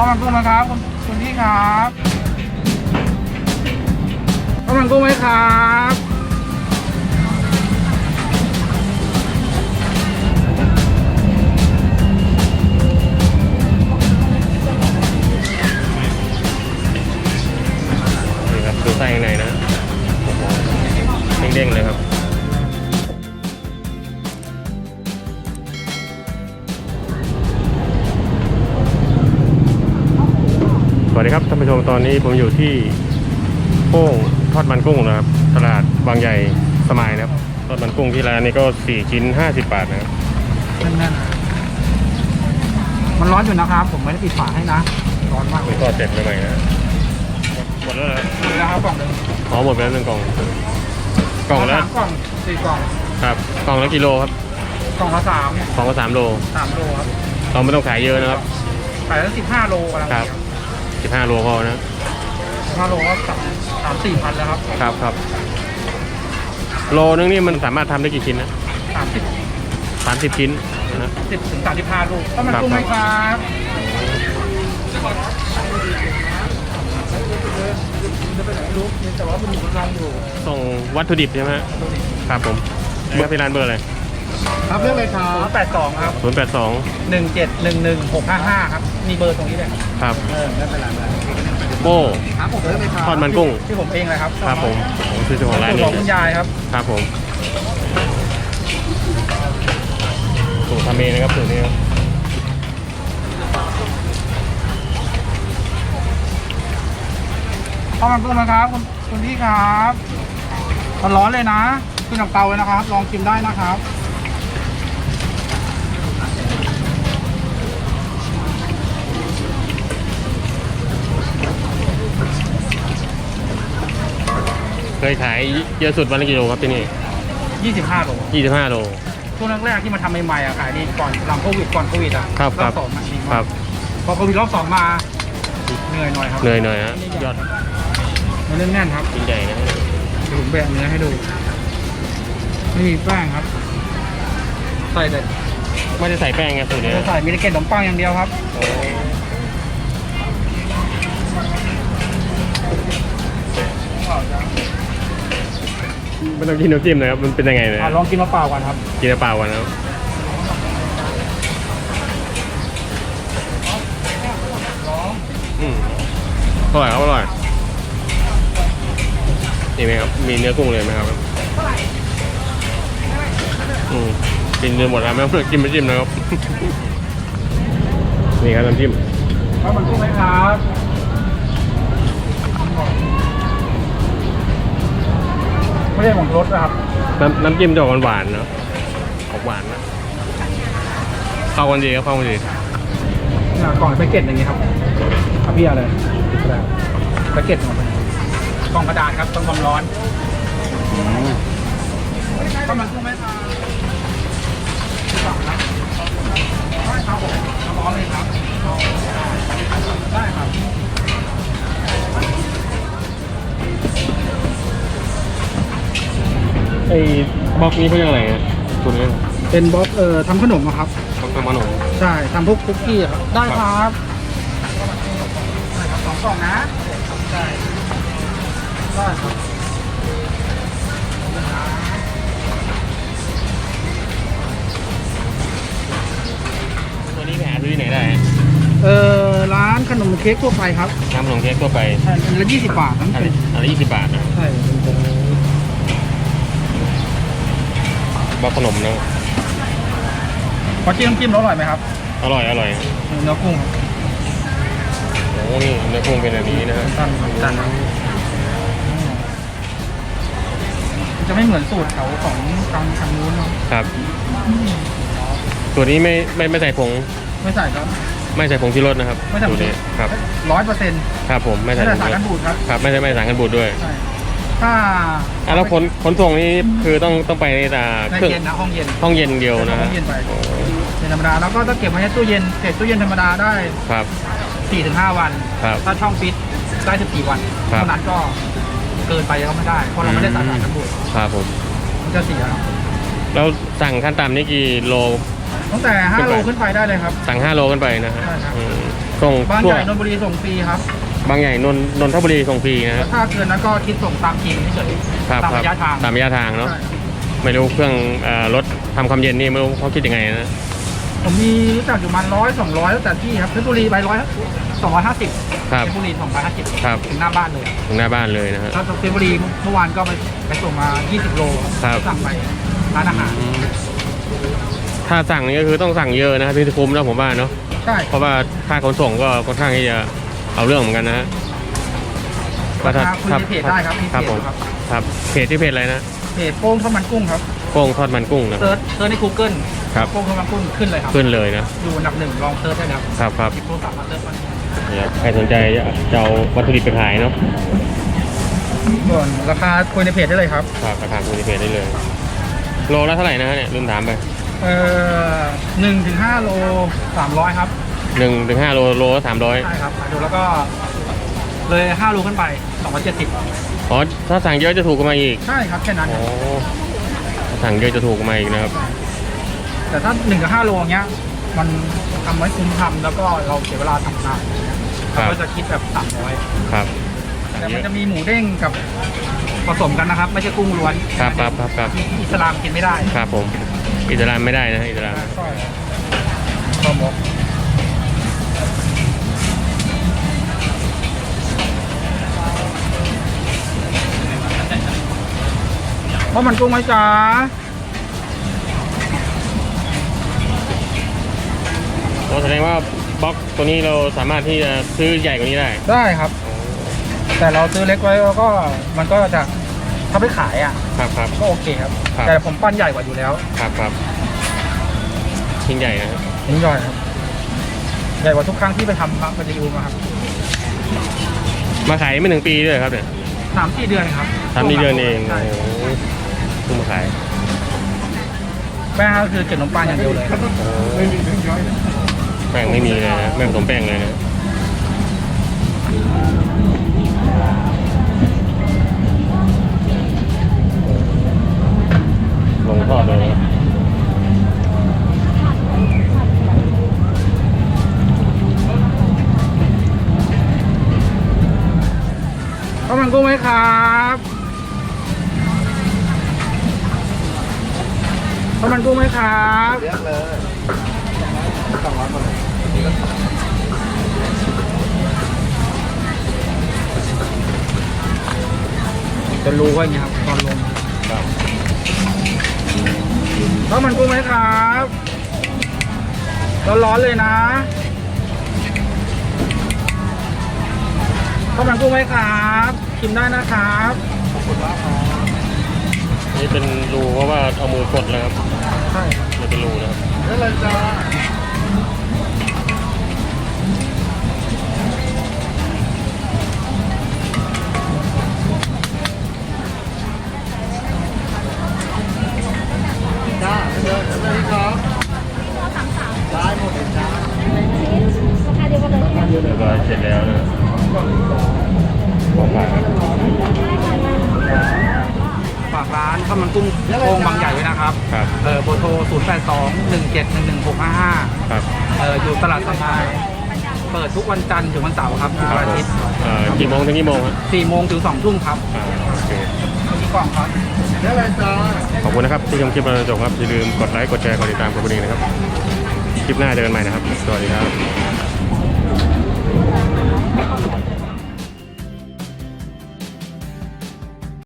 ข้าวมันกุ้งไหมครับคุณคุณพี่ครับข้าวมันกุ้งไหมครับ วัสดีครับท่านผู้ชมตอนนี้ผมอยู่ที่โป้งทอดมันกุ้งนะครับ ตลาดบางใหญ่สมายนะครับทอดมันกุ้งที่ร้านนี้ก็4ชิ้น50บาทนะครับแน่นๆนะมันร้อนอยู่นะครับ ผมไม่ได้ปิดฝาให้นะ ร้อนมากเลนี่ยก็เสร็จใหม่ๆนะหมดแล้วเหรอนี่นะครับกล่องหนึ่งอ๋อหมดไปแล้วหนึ่งกล่องกล่องละสามกล่องสี่กล่องครับกล่องละกิโลครับกล่องละสามกล่องละสามโล สามโลครับเราไม่ต้องขายเยอะนะครับขายละสิบห้าโลอะไรครับ 15 โลพอนะสิบห้าโลก็สามสามสี่พันแล้วครับครับครับ โลนึงนี่มันสามารถทำได้กี่ชิ้นนะสามสิบสามสิบชิ้นนะ สิบถึงสามสิบห้าลูกข้าวมันครับ กุ้งไหมครับจะไปไหนไม่รู้แต่ว่ามันอยู่กำลังอยู่ ส่งวัตถุดิบใช่ไหมฮะครับผมเบอร์ที่ร้านเบอร์อะไรครับเรื่องเลยครับแปดสองครับศูนย์แปดสองหนึ่งเจ็ดหนึ่งหนึ่งหกห้าห้าครับ มีเบอร์ตรงนี้เลยครับเออไม่เป็นไรโป้ครับผมเรื่องเลยครับทอดมันกุ้ง ที่ผมเองเลยครับครับผมผมคือเจ้าของร้านสูตรนี้ของคุณยายครับ ครับผมสูตรทำเองนะครับสูตรนี้ครับข้าวมันกุ้งนะครับคุณคุณพี่ครับร้อนๆเลยนะขึ้นน้ำเตาเลยนะครับ ลองชิมได้นะครับ เคยขายเยอะสุดวันละกิโลครับที่นี่25โลยี่สิบห้าโล ช่วงแรกๆที่มาทำใหม่ๆอะขายดีก่อนหลังโควิดก่อนโควิดอะครับครับอบสองมาดีคมารักบพอโควิดรอบสองมาเหนื่อยหน่อยครับเหนื่อยหน่อยฮะยอดเนื้อแน่นๆครับชิ้นใหญ่นะเดี๋ยวผมแบะเนื้อให้ดูไม่มีแป้งครับ ใส่แต่ไม่ได้ใส่แป้งไงสูตรนี้ไม่ได้ใส่มีแต่เกล็ดขนมปังอย่างเดียวครับ ต้องกินน้ำจิ้มนะครับ มันเป็นยังไงนะอะลองกินมะเปล่าก่อนครับ กินน้ำเปล่ากันนะครับอืมอร่อยครับอร่อยนี่ไหมครับ มีเนื้อกุ้งเลยไหมครับอืมกินจนหมดแล้วไม่ต้องกินไม่จิ้มนะครับ นี่ครับน้ำจิ้มข้าวมันกุ้งไหมครับ ไม่ได้ของรสนะครับน้ำน้ำจิ้มจะออกหวานๆเนาะออกหวานนะเข้ากันดีครับเข้ากันดีเนี่ยกล่องแพ็กเกจอย่างนี้ครับเอาพี่อะไรแพ็กเกจของมันกล่องกระดาษครับต้องความร้อนข้าวมัน บล็อกนี้เขาเรียกอะไรอะตัวนี้เป็นบล็อกเอ่อทำขนมอะครับบล็อกทำขนมใช่ทำพวกคุกกี้อะครับได้ครับ ได้ครับสองกล่องนะใช่ได้ครับตัวนี้ไปหาซื้อที่ไหนได้ฮะเอ่อร้านขนมเค้กทั่วไปครับทำขนมเค้กทั่วไปใช่อันละยี่สิบบาทนั่นอันเป็นอันละยี่สิบบาทนะ ใช่เป็นเป็น บล็อกขนมนะพอจิ้มน้ำจิ้มแล้วอร่อยไหมครับ อร่อยอร่อยเนื้อกุ้งโอ้นี่เนื้อกุ้งเป็นแบบนี้นะฮะตันตันมันจะไม่เหมือนสูตรแถวของทางทางนู้นเนอะครับ ตัวนี้ไม่ไม่ไม่ใส่ผง ไม่ใส่ครับ ไม่ใส่ผงที่รสนะครับไม่ใส่ผตัวงนี้ครับร้อยเปอร์เซ็นต์ครับผมไม่ไม่ใส่ผใส่งสารชูรกันสบูดครับครับ ไม่ใช่ไม่ใส่สารกันบูดด้วย ใช่ ถ้าอะแล้วขนขนส่งนี่คือต้องต้องไปในอ่าในเครื่องเย็นนะห้องเย็นห้องเย็นเดียวนะห้ฮะองเย็นไปโอ้เย็นธรรมดาแล้วก็ถ้าเก็บไว้ในตู้เย็นเก็บตู้เย็นธรรมดาได้ครับ4-5วัน ครับ ถ้าช่องฟิตได้14วันครับ เท่านั้นก็เกินไปก็ไม่ได้เพราะเราไม่ได้สารสารกันบูดครับผมมันจะเสียครับแล้วสั่งขั้นต่ำนี่กี่โล ตั้งแต่5โลขึ้นไปได้เลยครับ สั่ง5โลกันไปนะฮะใช่ครับ อืมส่งบ้านทั่ใหวญ่นนทบุรีส่งฟรีครับ บางใหญ่นนนนทบุรีส่งฟรีนะคแล้รับวถ้าเกินนั้นก็คิดส่งตามกินเฉยครับตามครัระยะทางตามระยะทางเนาะใช่ครับไม่รู้เครื่องเอ่อรถทำความเย็นนี่ไม่รู้เขาคิดยังไงนะผมมีรู้จักอยู่ประมันร้อยสองร้อยแล้วแต่ที่ครับเพชรบุรีไปร้อยสองร้อยห้าสิบครับเพชรบุรีสองร้อยห้าสิบครับ ถึงหน้าบ้านเลยถึงหน้าบ้านเลยนะฮะถ้าเพชรบุรีเมื่อวานก็ไปไปส่งมา 20 โลครับ สั่งไปร้านอาหารอืมถ้าสั่งนี่ก็คือต้องสั่งเยอะนะครับพี่คุ้มนะผมว่าเนาะใช่เพราะว่าค่าขนส่งก็ค่อนข้างที่จะ เอาเรื่องเหมือนกันนะฮะราคาคุยในเพจได้ครับมีคเพรับจผมครับ ครับเพจที่เพจอะไรนะเพจโป้งข้าวมันกุ้งครับโป้งทอดมันกุ้งนะ เซิร์ชเซิร์ชใน Google ครับ โป้งข้าวมันกุ้งขึ้นเลยครับขึ้นเลยนะ อยู่อันดับหนึ่งลองเซิร์ชได้แล้วครับครับหยิบโทรศัพท์มาเซิร์ชมันเนี่ยใครสนใจจะเอาวัตถุดิบไปขายเนาะส่วนราคาคุยในเพจได้เลยครับครับราคาคุณเพจได้เลย โลละเท่าไหร่นะฮะเนี่ยลืมถามไป เอ่อหนึ่งถึงห้าโลสามร้อยครับ หนึ่งถึงห้าโลโลละสามร้อยใช่ครับดูแล้วก็เลยห้าโลขึ้นไปสองร้อยเจ็ดสิบอ๋อถ้าสั่งเยอะจะถูกกว่ามาอีกใช่ครับแค่นั้น โอ้ถ้าสั่งเยอะจะถูกกว่ามาอีกนะครับ แต่ถ้าหนึ่งกับห้าโลอย่างเงี้ย มันทำไว้คุ้มทำแล้วก็เราเสียเวลาทำนานครัเราบก็จะคิดแบบสามร้อยครับแต่มันจะมีหมูเด้งกับผสมกันนะครับ ไม่ใช่กุ้งล้วนครับครับครับครับอิสลามกินไม่ได้ ครับผม อิสลามไม่ได้นะอิสลามก็ข้าวหมก เพราะมันกุ้งไหมจ๊ะเราแสดงว่าบล็อกตัวนี้เราสามารถที่จะซื้อใหญ่กว่านี้ได้ ได้ครับ แต่เราซื้อเล็กไว้แล้วก็มันก็จะถ้าไปขายอะ ครับครับ ก็โอเคครับ ครับ แต่ผมปั้นใหญ่กว่าอยู่แล้วครับครับชิ้นใหญ่นะครับนี่ใหญ่ครับ ใหญ่กว่าทุกครั้งที่ไปทำครับไปรีวิวมาครับมาขายไม่ถึงปีด้วยครับเนี่ยสามสี่เดือนครับทำนี่เดือนเองใช่โอ้โห เพิ่งมาขายแป้งก็คือเกล็ดขนมปังอย่างเดียวเลยครับไม่มีแป้งไม่มีเลยนะไม่ผสมแป้งเลยนะลงทอดเลยนะข้าวมันกุ้งไหมครับ ข้าวมันกุ้งไหมครับเรียกเลยสองร้อยคนจะรู้ว่าอย่างนี้ครับตอนลงข้าวมันกุ้งไหมครับร้อนๆเลยนะข้าวมันกุ้งไหมครับชิมได้นะครับขอบคุณมากครับนี่เป็นรูเพราะว่าเอามือกดแล้วครับ ใช่ครับนี่เป็นรูนะครับได้เลยจ้าจ้า ข้ามันกุ้งโค้งบางใหญ่ไว้นะครับครับเออโบโทร 0 8 2 1 7 1 1 6 5 ครับเอออยู่ตลาดสะพานเปิดทุกวันจันทร์ถึงวันเสาร์ครับทุกอาทิตย์เออกี่โมงถึงกี่โมงครับสี่โมงถึงสองทุ่มครับอ่าโอเคขอบคุณครับขอบคุณนะครับที่ชมคลิปเราจบครับอย่าลืมกดไลค์กดแชร์กดติดตามกดกระดิ่งนะครับคลิปหน้าเจอกันใหม่นะครับสวัสดีครับ